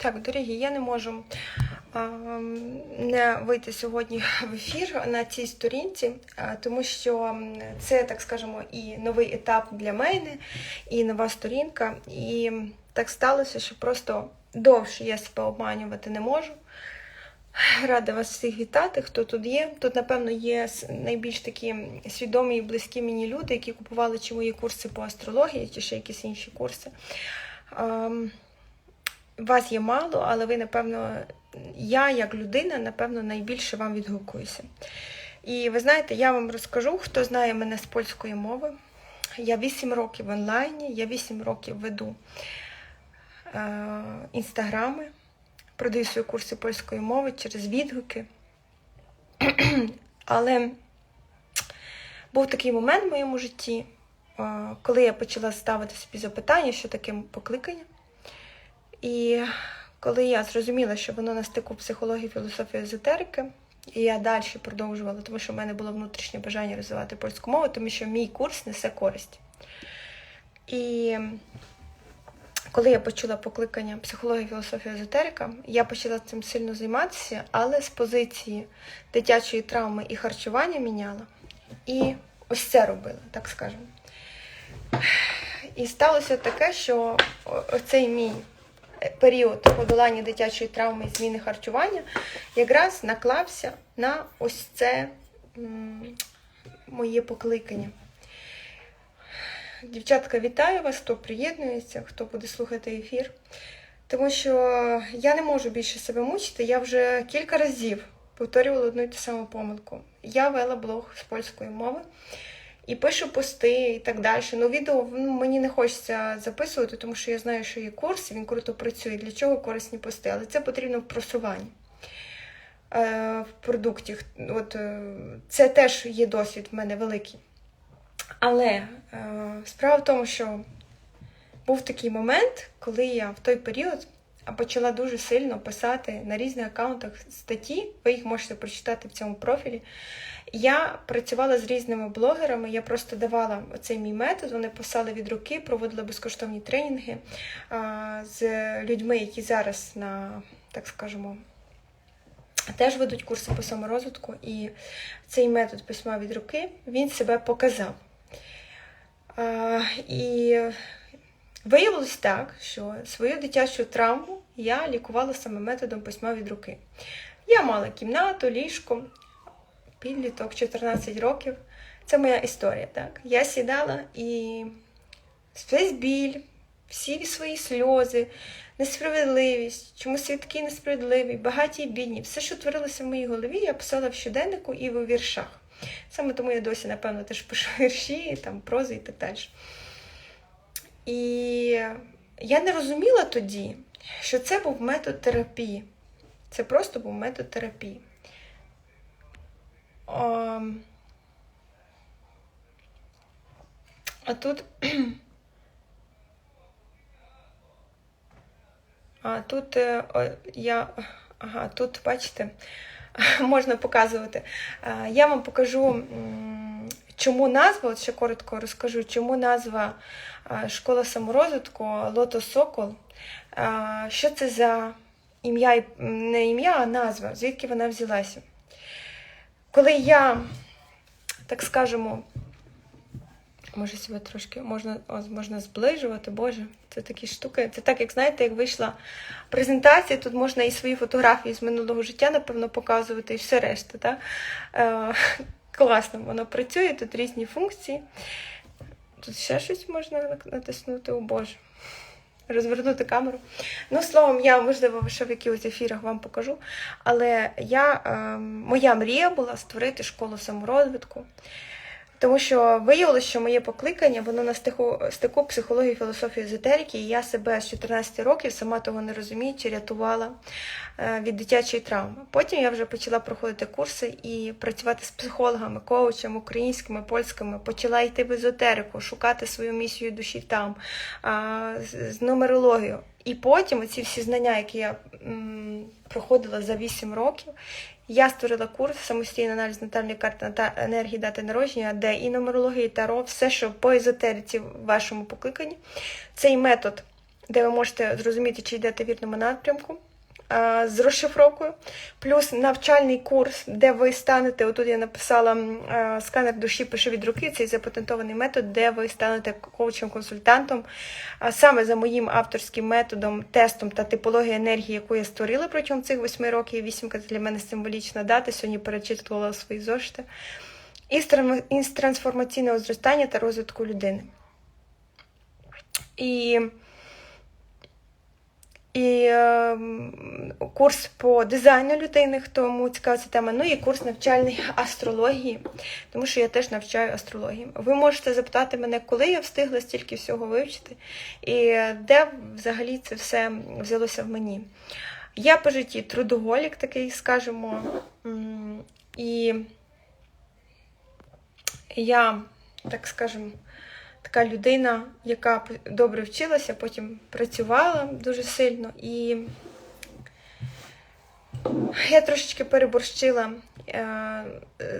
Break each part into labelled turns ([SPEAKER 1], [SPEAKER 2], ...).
[SPEAKER 1] Так, дорогі, я не можу а, не вийти сьогодні в ефір на цій сторінці, а, тому що це, так скажемо, і новий етап для мене, і нова сторінка. І так сталося, що просто довше я себе обманювати не можу. Рада вас всіх вітати, хто тут є. Тут, напевно, є найбільш такі свідомі і близькі мені люди, які купували чи мої курси по астрології, чи ще якісь інші курси. Ам, вас є мало, але ви, напевно, я, як людина, напевно, найбільше вам відгукуюся. І ви знаєте, я вам розкажу, хто знає мене з польської мови. Я 8 років в онлайні, я 8 років веду е, інстаграми, продаю свої курси польської мови через відгуки. Але був такий момент в моєму житті, е, коли я почала ставити собі запитання, що таке покликання. І коли я зрозуміла, що воно на стику психології, філософії, езотерики, і я далі продовжувала, тому що в мене було внутрішнє бажання розвивати польську мову, тому що мій курс несе користь. І коли я почула покликання психології, філософії, езотерика, я почала цим сильно займатися, але з позиції дитячої травми і харчування міняла. І ось це робила, так скажемо. І сталося таке, що оцей мій період подолання дитячої травми і зміни харчування якраз наклався на ось це моє покликання. Дівчатка, вітаю вас, хто приєднується, хто буде слухати ефір. Тому що я не можу більше себе мучити. Я вже кілька разів повторювала одну і ту саму помилку. Я вела блог з польської мови і пишу пости і так далі. Ну, відео ну, мені не хочеться записувати, тому що я знаю, що є курс, він круто працює. Для чого корисні пости? Але це потрібно в просуванні е, в продукті. От, е, це теж є досвід в мене великий. Але е, справа в тому, що був такий момент, коли я в той період почала дуже сильно писати на різних аккаунтах статті, ви їх можете прочитати в цьому профілі. Я працювала з різними блогерами, я просто давала цей мій метод, вони писали від руки, проводила безкоштовні тренінги з людьми, які зараз на, так скажемо, теж ведуть курси по саморозвитку, і цей метод письма від руки він себе показав. І виявилось так, що свою дитячу травму я лікувала саме методом письма від руки. Я мала кімнату, ліжко, підліток, 14 років. Це моя історія. Так? Я сідала і весь біль, всі свої сльози, несправедливість, чому світ такий несправедливий, багаті і бідні, все, що творилося в моїй голові, я писала в щоденнику і в віршах. Саме тому я досі, напевно, теж пишу вірші, там, прози і так далі. І я не розуміла тоді, що це був метод терапії. Це просто був метод терапії. А, а тут. А тут е, я. Ага, тут, бачите, можна показувати. Я вам покажу, чому назва, от ще коротко розкажу, чому назва школа саморозвитку Лото Сокол. Що це за ім'я, не ім'я, а назва, звідки вона взялася? Коли я, так скажемо, може себе трошки можна, можна зближувати, Боже, це такі штуки. Це так, як знаєте, як вийшла презентація, тут можна і свої фотографії з минулого життя, напевно, показувати, і все решта. Так? Класно, воно працює, тут різні функції. Тут ще щось можна натиснути, о Боже. Розвернути камеру. Ну, словом, я, можливо, ще в якихось ефірах вам покажу. Але я, е, моя мрія була створити школу саморозвитку. Тому що виявилося, що моє покликання воно на стику, стику психології, філософії, езотерики, і я себе з 14 років, сама того не розуміючи, рятувала е, від дитячої травми. Потім я вже почала проходити курси і працювати з психологами, коучами, українськими, польськими, почала йти в езотерику, шукати свою місію душі там, з, нумерологією. І потім ці всі знання, які я проходила за 8 років, я створила курс самостійний аналіз натальної карти та енергії дати народження, де і нумерологія, і таро, все, що по езотериці в вашому покликанні. Цей метод де ви можете зрозуміти, чи йдете вірному напрямку. Е, З розшифровкою, плюс навчальний курс, де ви станете. Отут я написала е, сканер душі пише від руки. Цей запатентований метод, де ви станете коучем-консультантом саме за моїм авторським методом, тестом та типологією енергії, яку я створила протягом цих восьми років. Вісімка для мене символічна дата. Сьогодні перечитувала свої зошити. Тран- із трансформаційного зростання та розвитку людини. І, і е, курс по дизайну людини, хто цікава ця тема. Ну і курс навчальний астрології, тому що я теж навчаю астрології. Ви можете запитати мене, коли я встигла стільки всього вивчити, і де взагалі це все взялося в мені. Я по житті трудоголік такий, скажімо, і я, так скажемо, така людина, яка добре вчилася, потім працювала дуже сильно. І я трошечки переборщила е,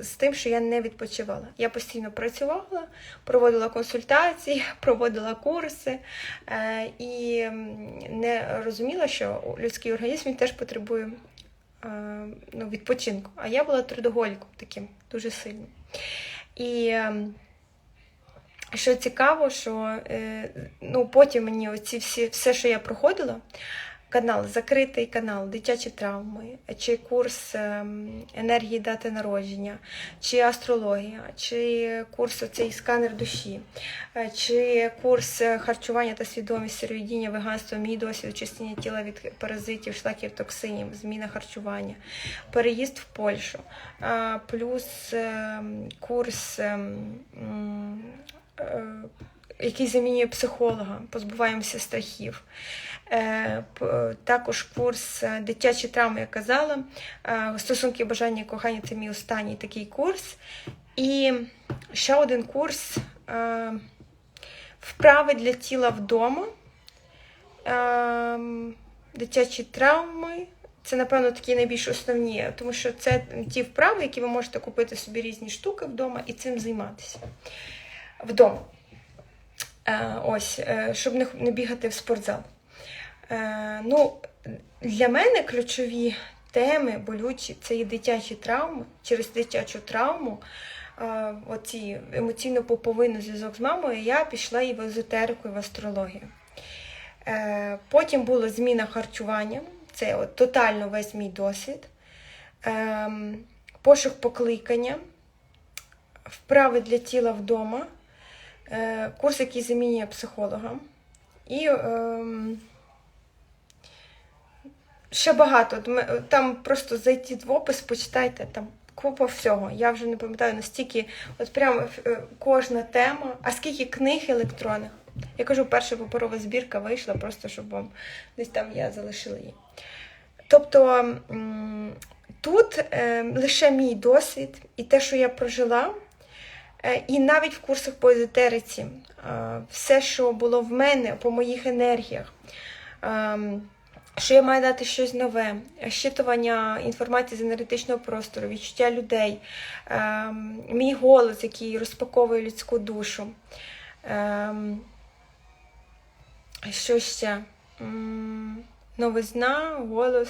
[SPEAKER 1] з тим, що я не відпочивала. Я постійно працювала, проводила консультації, проводила курси е, і не розуміла, що людський організм він теж потребує е, ну, відпочинку. А я була трудоголіком таким дуже сильним. І що цікаво, що е, ну, потім мені оці всі, все, що я проходила, канал, закритий канал, дитячі травми, чи курс ем, енергії дати народження, чи астрологія, чи курс оцей сканер душі, е, чи курс харчування та свідомість, сироїдіння, веганство, мій досвід, очищення тіла від паразитів, шлаків, токсинів, зміна харчування, переїзд в Польщу, плюс ем, курс. Е, який замінює психолога, позбуваємося страхів. Е, Також курс е, дитячі травми, я казала. Стосунки бажання і кохання це мій останній такий курс. І ще один курс вправи для тіла вдома. Дитячі травми. Це, напевно, такі найбільш основні, тому що це ті вправи, які ви можете купити собі різні штуки вдома і цим займатися вдома. Е, ось, е, щоб не, бігати в спортзал. Е, ну, для мене ключові теми болючі це і дитячі травми. Через дитячу травму, оці емоційно поповинний зв'язок з мамою, я пішла і в езотерику, і в астрологію. Потім була зміна харчування, це от, тотально весь мій досвід. Пошук покликання, вправи для тіла вдома курс, який замінює психолога. І ем, ще багато. Там просто зайти в опис, почитайте, там купа всього. Я вже не пам'ятаю настільки, от прямо е, кожна тема, а скільки книг електронних. Я кажу, перша паперова збірка вийшла, просто щоб вам десь там я залишила її. Тобто тут е, лише мій досвід і те, що я прожила. Е, І навіть в курсах по езотериці, е, все, що було в мене по моїх енергіях, ем, що я маю дати щось нове, щитування інформації з енергетичного простору, відчуття людей, ем, мій голос, який розпаковує людську душу. Ем, Що ще? Новизна, голос.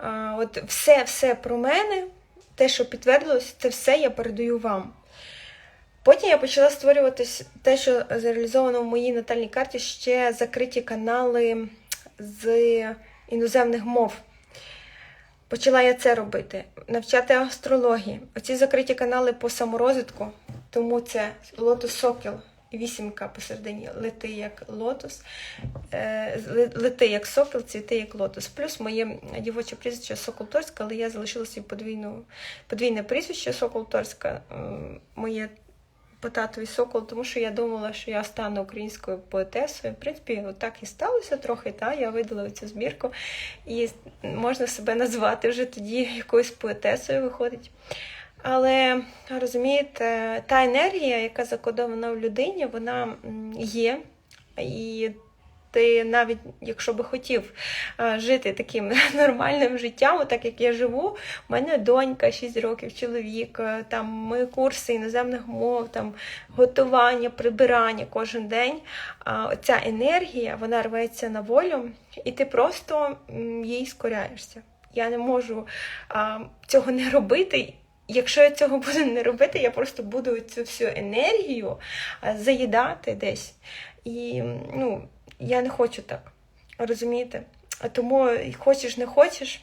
[SPEAKER 1] Е, От все, все про мене, те, що підтвердилось, це все я передаю вам. Потім я почала створювати те, що зареалізовано в моїй натальній карті, ще закриті канали з іноземних мов. Почала я це робити, навчати астрології. Оці закриті канали по саморозвитку, тому це лотос сокіл вісімка посередині лети як лотос, е, лети як сокіл, цвіти як лотос. Плюс моє дівоче прізвище Сокол Торська, але я залишила собі подвійну, подвійне прізвище Сокол Торська. Е, Моє по татові сокол, тому що я думала, що я стану українською поетесою. В принципі, так і сталося трохи. Та? Я видала цю збірку, і можна себе назвати вже тоді якоюсь поетесою виходить. Але розумієте, та енергія, яка закодована в людині, вона є. І ти навіть якщо би хотів е, жити таким нормальним життям, так як я живу, у мене донька 6 років, чоловік, е, там ми курси іноземних мов, там готування, прибирання кожен день. Ця енергія вона рветься на волю, і ти просто їй скоряєшся. Я не можу цього не робити. Якщо я цього буду не робити, я просто буду цю всю енергію заїдати десь. І ну, я не хочу так. Розумієте? Тому хочеш, не хочеш.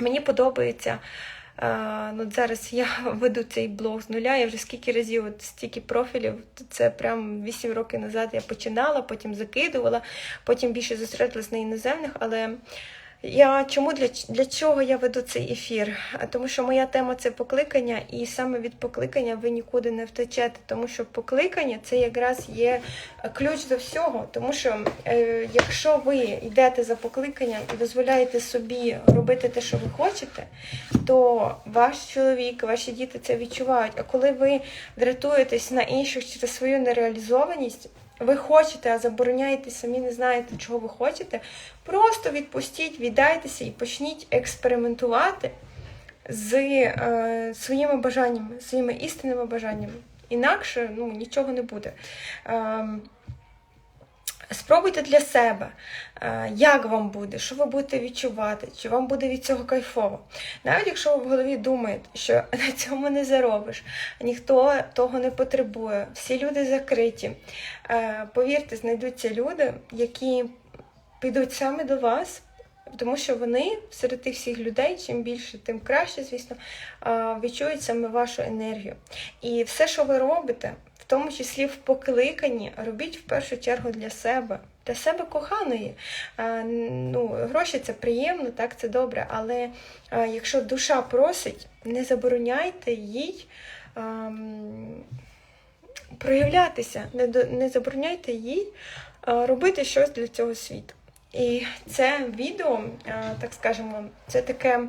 [SPEAKER 1] Мені подобається. Ну, от зараз я веду цей блог з нуля. Я вже скільки разів, от стільки профілів. Це прям 8 років назад я починала, потім закидувала, потім більше зосередилась на іноземних, але. Я чому для, для чого я веду цей ефір? Тому що моя тема це покликання, і саме від покликання ви нікуди не втечете, тому що покликання це якраз є ключ до всього. Тому що е, якщо ви йдете за покликанням і дозволяєте собі робити те, що ви хочете, то ваш чоловік, ваші діти це відчувають. А коли ви дратуєтесь на інших через свою нереалізованість, ви хочете, а забороняєте самі, не знаєте, чого ви хочете. Просто відпустіть, віддайтеся і почніть експериментувати з е, своїми бажаннями, своїми істинними бажаннями. Інакше ну, нічого не буде. Е, Спробуйте для себе, е, як вам буде, що ви будете відчувати, чи вам буде від цього кайфово. Навіть якщо ви в голові думаєте, що на цьому не заробиш, ніхто того не потребує, всі люди закриті. Е, Повірте, знайдуться люди, які підуть саме до вас. Тому що вони серед тих всіх людей, чим більше, тим краще, звісно, е, відчують саме вашу енергію. І все, що ви робите, тому числі в покликанні, робіть в першу чергу для себе, для себе коханої. Е, Ну, Гроші це приємно, так, це добре, але е, якщо душа просить, не забороняйте їй. ем, Проявлятися, не не забороняйте їй е, робити щось для цього світу. І це відео, так скажемо, це таке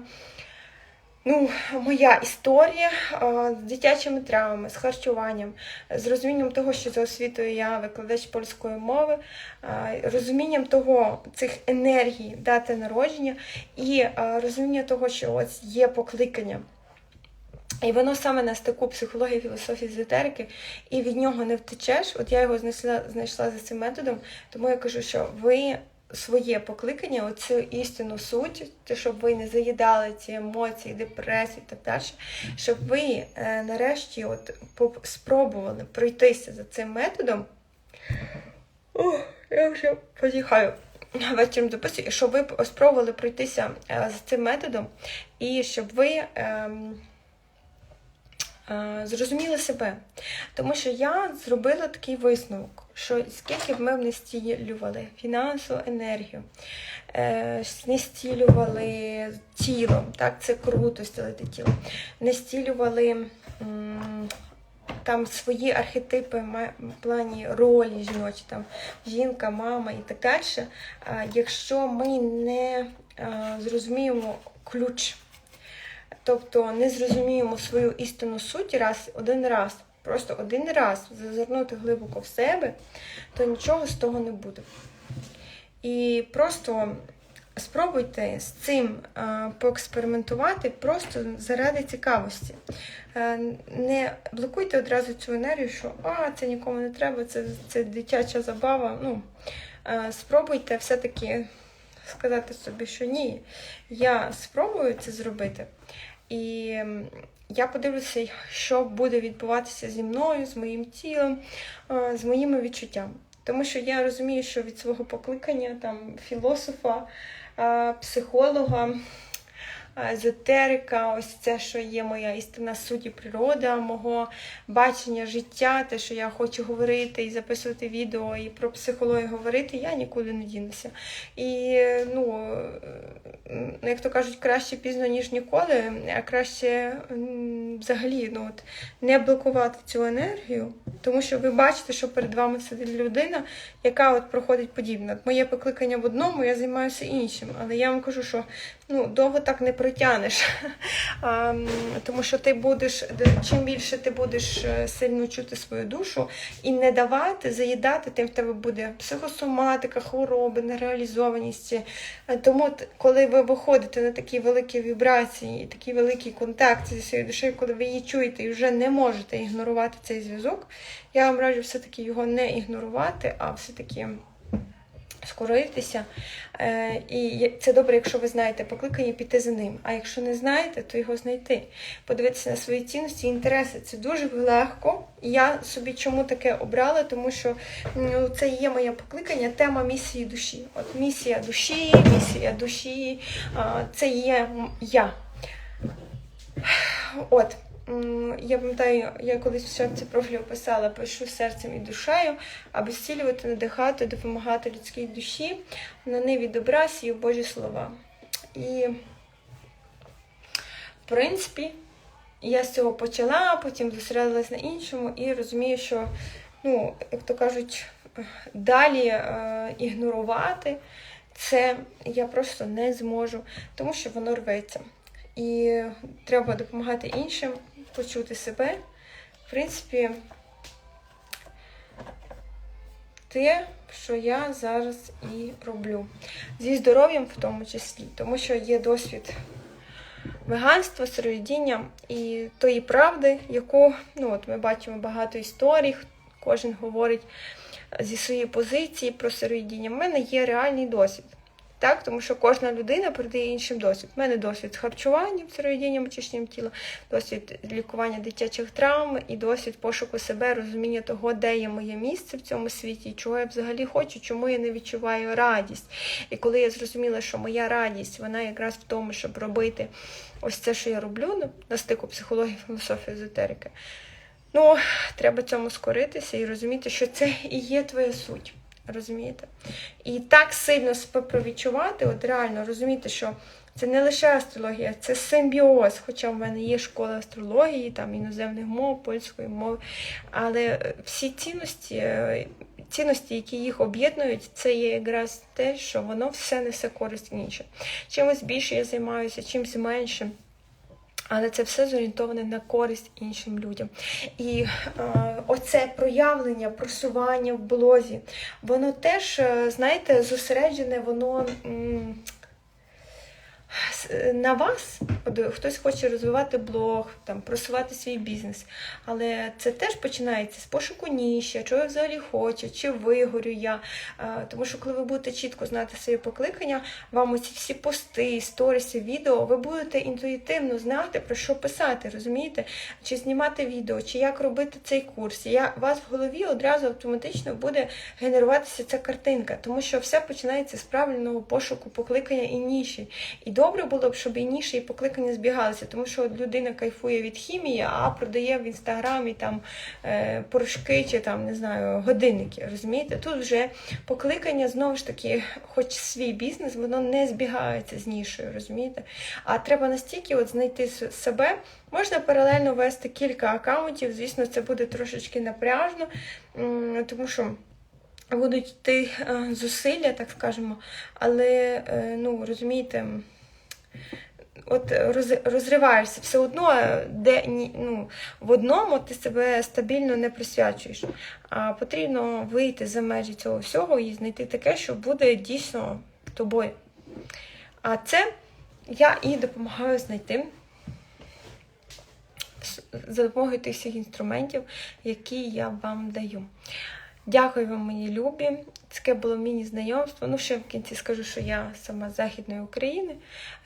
[SPEAKER 1] ну, моя історія е, з дитячими травмами, з харчуванням, з розумінням того, що за освітою я викладач польської мови, е, розумінням того, цих енергій дати народження і е, розуміння того, що ось є покликання. І воно саме на стику психології, філософії, езотерики, і від нього не втечеш. От я його знайшла, знайшла за цим методом, тому я кажу, що ви своє покликання, оцю істинну суть, щоб ви не заїдали ці емоції, депресії і так далі, щоб ви е, нарешті от спробували пройтися за цим методом. О, я вже позіхаю. Вечором дописую, щоб ви спробували пройтися е, з цим методом, і щоб ви. ем, е, Зрозуміли себе, тому що я зробила такий висновок, що скільки б ми не стілювали фінансову енергію, е, не стілювали тіло, так, це круто стілити тіло, не стілювали там свої архетипи в плані ролі жіночі, там жінка, мама і так далі. Якщо ми не зрозуміємо ключ, тобто не зрозуміємо свою істинну суть раз, один раз, просто один раз зазирнути глибоко в себе, то нічого з того не буде. І просто спробуйте з цим е, поекспериментувати просто заради цікавості. Е, не блокуйте одразу цю енергію, що а, це нікому не треба, це, це дитяча забава. Ну, е, спробуйте все-таки сказати собі, що ні, я спробую це зробити. І я подивлюся, що буде відбуватися зі мною, з моїм тілом, е, з моїми відчуттями. Тому що я розумію, що від свого покликання там філософа, е, психолога, езотерика, ось це, що є моя істинна суть і природа, мого бачення життя, те, що я хочу говорити і записувати відео, і про психологію говорити, я нікуди не дінуся. І ну, е, як то кажуть, краще пізно, ніж ніколи, а краще взагалі ну, от, не блокувати цю енергію, тому що ви бачите, що перед вами сидить людина, яка от проходить подібне. Моє покликання в одному, я займаюся іншим. Але я вам кажу, що ну, довго так не протягнеш. Тому що ти будеш, чим більше ти будеш е, сильно чути свою душу і не давати, заїдати, тим в тебе буде психосоматика, хвороби, нереалізованість. Е, Тому, коли ви виходите на такі великі вібрації, такий великий контакт зі своєю душею, коли ви її чуєте і вже не можете ігнорувати цей зв'язок, я вам раджу все-таки його не ігнорувати, а все-таки скоритися. Е, і це добре, якщо ви знаєте покликання, піти за ним. А якщо не знаєте, то його знайти. Подивитися на свої цінності і інтереси. Це дуже легко. Я собі чому таке обрала, тому що ну, це є моє покликання, тема місії душі. От місія душі, місія душі, це є я. От. Я пам'ятаю, я колись в шапці профілю писала, пишу серцем і душею, аби зцілювати, надихати, допомагати людській душі, на ниві добра сію Божі слова. І, в принципі, я з цього почала, потім зосередилась на іншому і розумію, що, ну, як то кажуть, далі е, ігнорувати це я просто не зможу, тому що воно рветься. І треба допомагати іншим почути себе. В принципі, те, що я зараз і роблю. Зі здоров'ям в тому числі, тому що є досвід веганства, сироїдіння і тої правди, яку ну, от ми бачимо багато історій, кожен говорить зі своєї позиції про сироїдіння. У мене є реальний досвід. Так, тому що кожна людина передає іншим досвід. У мене досвід з харчуванням, сироїдінням очищенням тіла, досвід лікування дитячих травм і досвід пошуку себе, розуміння того, де є моє місце в цьому світі, чого я взагалі хочу, чому я не відчуваю радість. І коли я зрозуміла, що моя радість, вона якраз в тому, щоб робити ось це, що я роблю, ну, на стику психології, філософії, езотерики. Ну, треба цьому скоритися і розуміти, що це і є твоя суть. Розумієте? І так сильно себе провідчувати, от реально розуміти, що це не лише астрологія, це симбіоз. Хоча в мене є школа астрології, там іноземних мов, польської мови. Але всі цінності, цінності, які їх об'єднують, це є якраз те, що воно все несе користь іншим. Чимось більше я займаюся, чимось менше. Але це все зорієнтоване на користь іншим людям. І е, оце проявлення, просування в блозі, воно теж, е, знаєте, зосереджене, воно. м, на вас, От хтось хоче розвивати блог, там, просувати свій бізнес. Але це теж починається з пошуку ніші, чого я взагалі хочу, чи вигорю я. Е, Тому що коли ви будете чітко знати своє покликання, вам оці всі пости, сторіси, відео, ви будете інтуїтивно знати, про що писати, розумієте? Чи знімати відео, чи як робити цей курс. Я, у вас в голові одразу автоматично буде генеруватися ця картинка, тому що все починається з правильного пошуку покликання і ніші. І добре було б, щоб і ніші, і покликання збігалися, тому що людина кайфує від хімії, а продає в інстаграмі там е, порошки чи там не знаю годинники. Розумієте? Тут вже покликання знову ж таки, хоч свій бізнес, воно не збігається з нішою, розумієте? А треба настільки от знайти себе. Можна паралельно вести кілька акаунтів. Звісно, це буде трошечки напряжно, тому що. Будуть йти е, зусилля, так скажемо, але е, ну розумієте, от роз- розриваєшся все одно, де ну, в одному ти себе стабільно не присвячуєш. А потрібно вийти за межі цього всього і знайти таке, що буде дійсно тобою. А це я і допомагаю знайти за допомогою тих всіх інструментів, які я вам даю. Дякую вам, мої любі. Таке було міні-знайомство. Ну, ще в кінці скажу, що я сама з Західної України.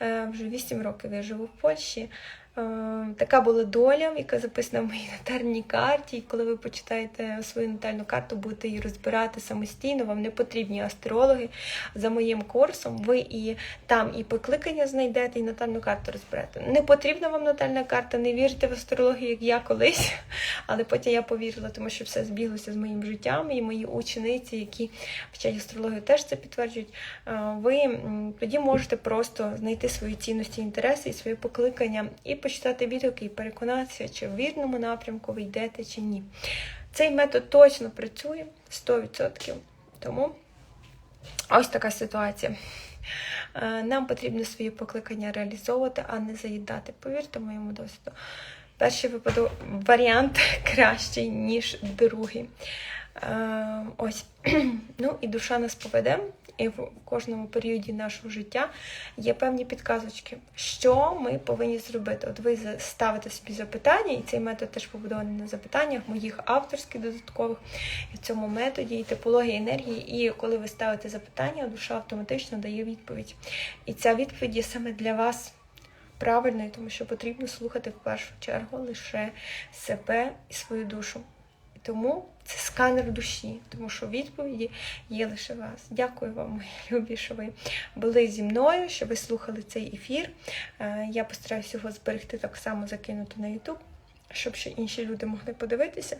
[SPEAKER 1] Е, Вже 8 років я живу в Польщі. Е, Така була доля, яка записана в моїй натальній карті. І коли ви почитаєте свою натальну карту, будете її розбирати самостійно, вам не потрібні астрологи. За моїм курсом ви і там і покликання знайдете, і натальну карту розберете. Не потрібна вам натальна карта, не вірте в астрологію, як я колись. Але потім я повірила, тому що все збіглося з моїм життям і мої учениці, які вчать астрологію теж це підтверджують. е, Ви тоді можете просто знайти свої цінності, інтереси і своє покликання і почитати відгуки і переконатися, чи в вірному напрямку ви йдете чи ні. Цей метод точно працює 100%. Тому ось така ситуація. Е, Нам потрібно свої покликання реалізовувати, а не заїдати. Повірте моєму досвіду. Перший випадок варіант кращий, ніж другий. Е, Ось. Ну і душа нас поведе. І в кожному періоді нашого життя є певні підказочки, що ми повинні зробити. От ви ставите собі запитання, і цей метод теж побудований на запитаннях, моїх авторських додаткових в цьому методі, і типології енергії. І коли ви ставите запитання, душа автоматично дає відповідь. І ця відповідь є саме для вас правильною, тому що потрібно слухати в першу чергу лише себе і свою душу. Тому це сканер душі, тому що відповіді є лише вас. Дякую вам, мої любі, що ви були зі мною, що ви слухали цей ефір. Е, Я постараюся його зберегти так само закинути на YouTube, щоб ще інші люди могли подивитися.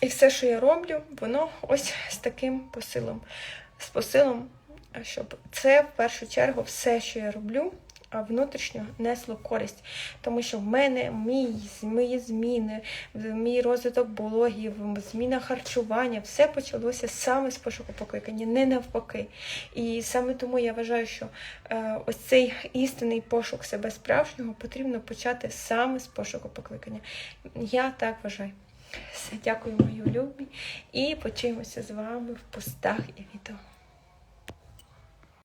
[SPEAKER 1] І все, що я роблю, воно ось з таким посилом. З посилом, щоб це в першу чергу все, що я роблю, внутрішньо несло користь. Тому що в мене мій, мої зміни, мій розвиток блогів, зміна харчування, все почалося саме з пошуку покликання, не навпаки. І саме тому я вважаю, що е, ось цей істинний пошук себе справжнього потрібно почати саме з пошуку покликання. Я так вважаю. Все, дякую, мої любі, і почуємося з вами в постах і відео.